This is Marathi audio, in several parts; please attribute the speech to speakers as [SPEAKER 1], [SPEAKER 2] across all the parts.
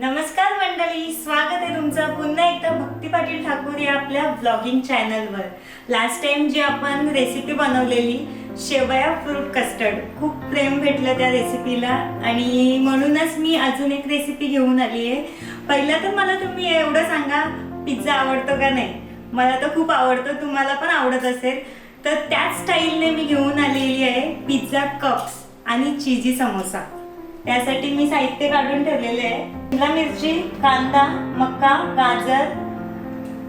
[SPEAKER 1] नमस्कार मंडळी स्वागत आहे तुमचं पुन्हा एकदा भक्ती पाटील ठाकूर या आपल्या ब्लॉगिंग चॅनलवर लास्ट टाइम जी आपण रेसिपी बनवलेली शेवया फ्रूट कस्टर्ड खूप प्रेम भेटलं त्या रेसिपीला आणि म्हणूनच मी अजून एक रेसिपी घेऊन आली आहे. पहिलं तर मला तुम्ही एवढं सांगा पिझ्झा आवडतो का नाही? मला तर खूप आवडतं तुम्हाला पण आवडत असेल. तर त्याच स्टाईलने मी घेऊन आलेली आहे पिझ्झा कप्स आणि चिजी समोसा त्यासाठी मी साहित्य काढून ठेवलेले आहे. शिमला मिरची कांदा मका गाजर.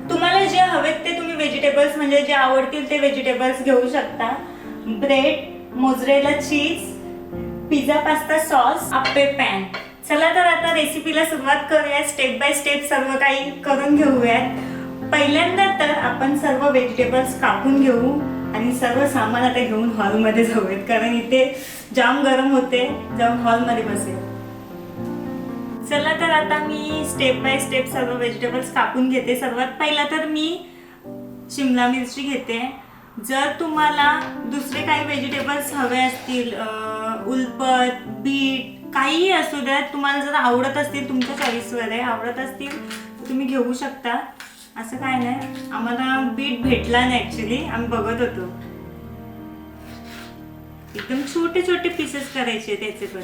[SPEAKER 1] तुम्हाला जे हवेत ते तुम्ही व्हेजिटेबल्स म्हणजे जे आवडतील ते व्हेजिटेबल्स घेऊ शकता. Bread mozzarella cheese pizza pasta sauce appe pan चला तर आता रेसिपीला सुरुवात करूया स्टेप बाय स्टेप सर्व काही करून घेऊयात. पहिल्यांदा तर आपण सर्व व्हेजिटेबल्स कापून घेऊ. आणि सर्व सामान आता घेऊन हॉलमध्ये जाऊयात. कारण इथे जाम गरम होते. जाऊन हॉलमध्ये बसेल चला तर आता मी स्टेप बाय स्टेप सर्व व्हेजिटेबल्स कापून घेते. सर्वात पहिला तर मी शिमला मिरची घेते. जर तुम्हाला दुसरे काही व्हेजिटेबल्स हवे असतील उलपत बीट काहीही असू द्यात तुम्हाला जर आवडत असतील तुमच्या चॉईसवर आहे आवडत असतील तुम्ही घेऊ शकता. असं काय नाही. आम्हाला बीट भेटला नाही ॲक्च्युली आम्ही बघत होतो. एकदम छोटे छोटे पीसेस करायचे त्याचे पण.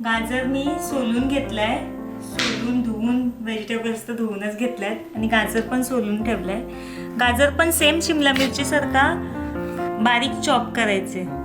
[SPEAKER 1] गाजर मी सोलून घेतलाय. सोलून धुवून व्हेजिटेबल्स तर धुवूनच घेतल्यात. आणि गाजर पण सोलून ठेवलंय. गाजर पण सेम शिमला मिरची सारखा बारीक चॉप करायचे.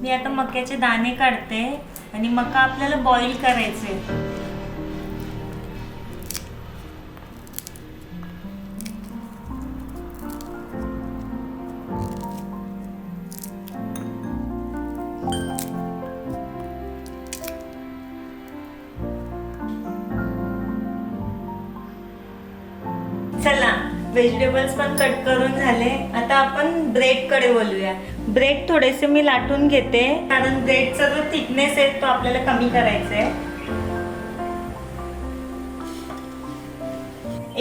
[SPEAKER 1] मी आता मक्याचे दाणे काढते आणि मका आपल्याला बॉईल करायचे. चला व्हेजिटेबल्स पण कट करून झाले. आता आपण ब्रेडकडे बोलूया ब्रेड थोडेसे मी लाटून घेते. कारण ब्रेडचा जो थिकनेस आहे तो आपल्याला कमी करायचा आहे.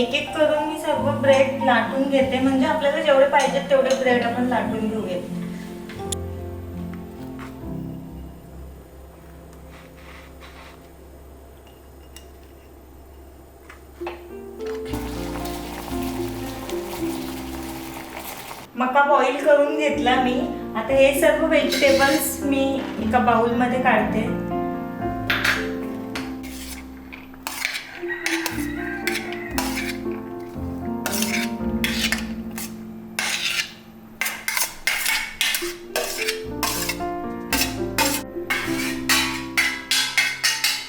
[SPEAKER 1] एक एक करून मी सर्व ब्रेड लाटून घेते. म्हणजे आपल्याला जेवढे पाहिजेत तेवढे ब्रेड आपण लाटून घेऊयात. मका बॉईल करून घेतला मी. आता हे सर्व व्हेजिटेबल्स मी एका बाउलमध्ये काढते.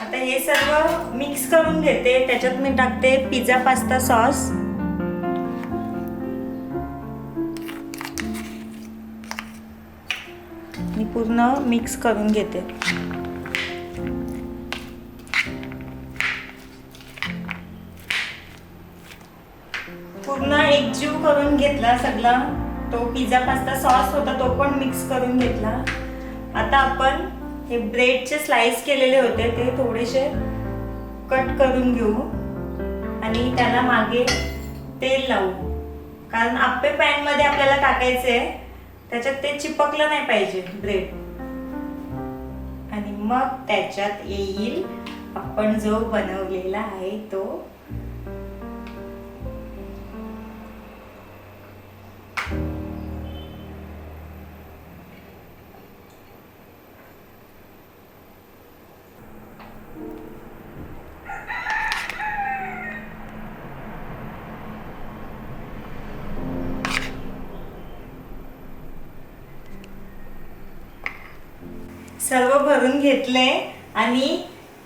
[SPEAKER 1] आता हे सर्व मिक्स करून घेते. त्याच्यात मी टाकते पिझ्झा पास्ता सॉस मी पूर्ण मिक्स करून घेते. पूर्ण एकजीव करून घेतला सगळा. तो पिझ्झा पास्ता सॉस होता तो पण मिक्स करून घेतला. आता आपण हे ब्रेडचे स्लाइस केलेले होते ते थोडेसे कट करून घेऊ. आणि त्याला मागे तेल लावू. कारण आप्पे पॅनमध्ये आपल्याला टाकायचे आहे. त्याच्यात ते चिपकलं नाही पाहिजे ब्रेड आणि मग त्याच्यात येईल आपण जो बनवलेला आहे तो सर्व भरून घेतले आणि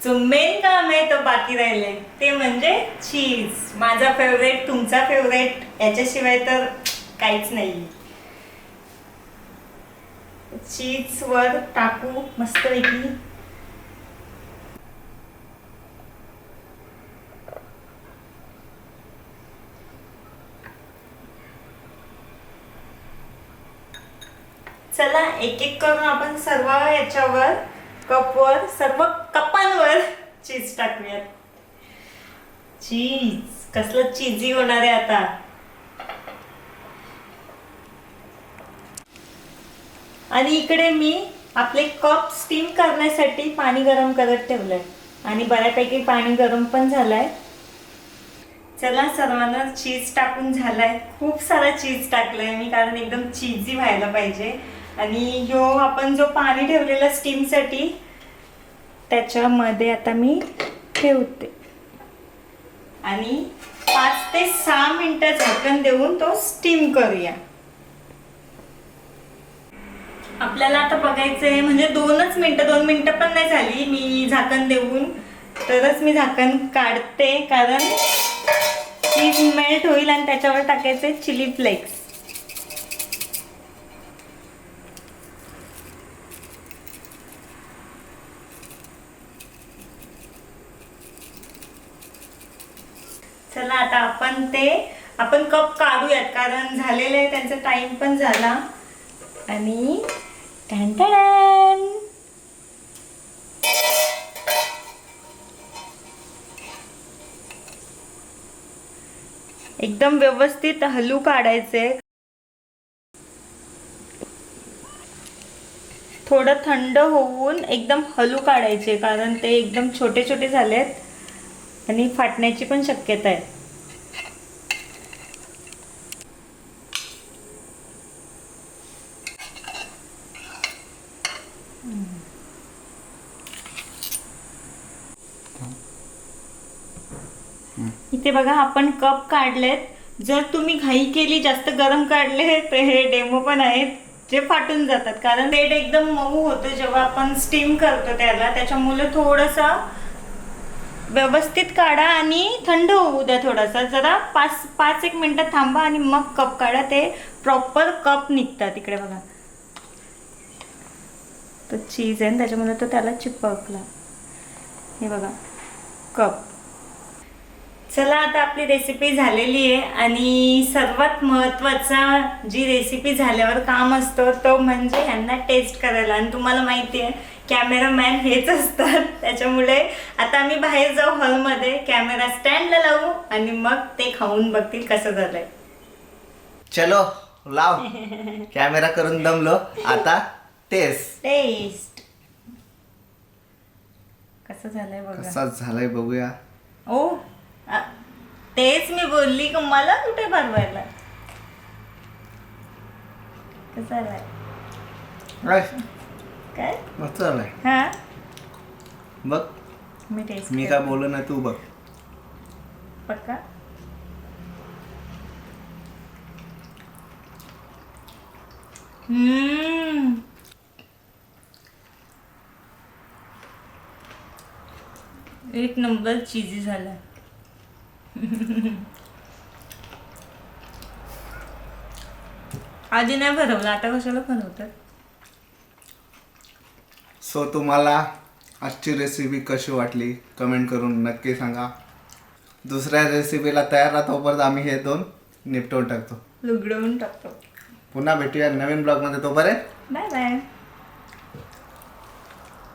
[SPEAKER 1] जो मेन काम आहे तो बाकी राहिले ते म्हणजे चीज माझा फेवरेट तुमचा फेवरेट याच्याशिवाय तर काहीच नाही चीज वर टाकू मस्तपैकी. चला एक एक करून आपण सर्व याच्यावर कपवर सर्व कपांवर चीज टाकूयात. चीज कसलं चीजी होणार आहे आता? आणि इकडे मी आपले कप स्टीम करण्यासाठी पाणी गरम करत ठेवलंय. आणि बऱ्यापैकी पाणी गरम पण झालंय. चला सर्वांना चीज टाकून झालाय. खूप सारा चीज टाकलाय मी कारण एकदम चीजी व्हायला पाहिजे. आणि ह्यो आपण जो पाणी ठेवलेला स्टीमसाठी त्याच्यामध्ये आता मी ठेवते. आणि पाच ते सहा मिनिटं झाकण देऊन तो स्टीम करूया. आपल्याला आता बघायचंय म्हणजे दोनच मिनिटं दोन मिनिटं पण नाही झाली मी झाकण देऊन. तरच मी झाकण काढते कारण चीज मेल्ट होईल आणि त्याच्यावर टाकायचे चिली फ्लेक्स चला आता आपण ते आपण कप काढूयात कारण झालेलं आहे त्यांचा टाइम पण झाला. आणि एकदम व्यवस्थित हलू काढायचे. थोडं थंड होऊन एकदम हलू काढायचे कारण ते एकदम छोटे छोटे झालेत. आणि फाटण्याची पण शक्यता आहे. इथे बघा आपण कप काढलेत. जर तुम्ही घाई केली जास्त गरम काढले तर हे डेमो पण आहेत जे फाटून जातात. कारण बेड एकदम मऊ होतं जेव्हा आपण स्टीम करतो त्याला. त्याच्यामुळे थोडंसं व्यवस्थित काढा आणि थंड होऊ द्या थोडासा. जरा पाच पाच एक मिनटं थांबा आणि मग कप काढा. ते प्रॉपर कप निघतात. इकडे बघा. तो चीज आहे ना त्याच्यामुळे तो त्याला चिपकला. हे बघा कप चला आता आपली रेसिपी झालेली आहे आणि सर्वात महत्त्वाचा जी रेसिपी झाल्यावर काम असतं तो म्हणजे ह्यांना टेस्ट करायला. आणि तुम्हाला माहिती आहे कॅमेरामॅन हेच असतात. त्याच्यामुळे आता आम्ही बाहेर जाऊ हॉलमध्ये कॅमेरा स्टँडला लावू आणि मग ते खाऊन बघतील कसं झालंय.
[SPEAKER 2] चलो लाव. कॅमेरा करून दमलो. आता टेस्ट.
[SPEAKER 1] टेस्ट. कसं झालंय बघा.
[SPEAKER 2] कसा झालाय बघूया.
[SPEAKER 1] ओ आ, तेच मी बोलली की मला कुठे बनवायला कसं झालंय?
[SPEAKER 2] आय,
[SPEAKER 1] काय?
[SPEAKER 2] मस्त झालाय.
[SPEAKER 1] हा?
[SPEAKER 2] बघ.
[SPEAKER 1] मी टेस्ट
[SPEAKER 2] मी काय बोललो नाही तू बघ.
[SPEAKER 1] पक्का? हम्म. एक नंबर चीजी झाला आधी नाही भरवलं आता कशाला भरवतात
[SPEAKER 2] सो तुम्हाला आजची रेसिपी कशी वाटली? कमेंट करून नक्की सांगा. दुसऱ्या रेसिपीला तयार राहा तोपर्यंत आम्ही हे दोन निपटवून टाकतो.
[SPEAKER 1] लुगडवून टाकतो.
[SPEAKER 2] पुन्हा भेटूया नवीन ब्लॉगमध्ये तोपर्यंत
[SPEAKER 1] बाय बाय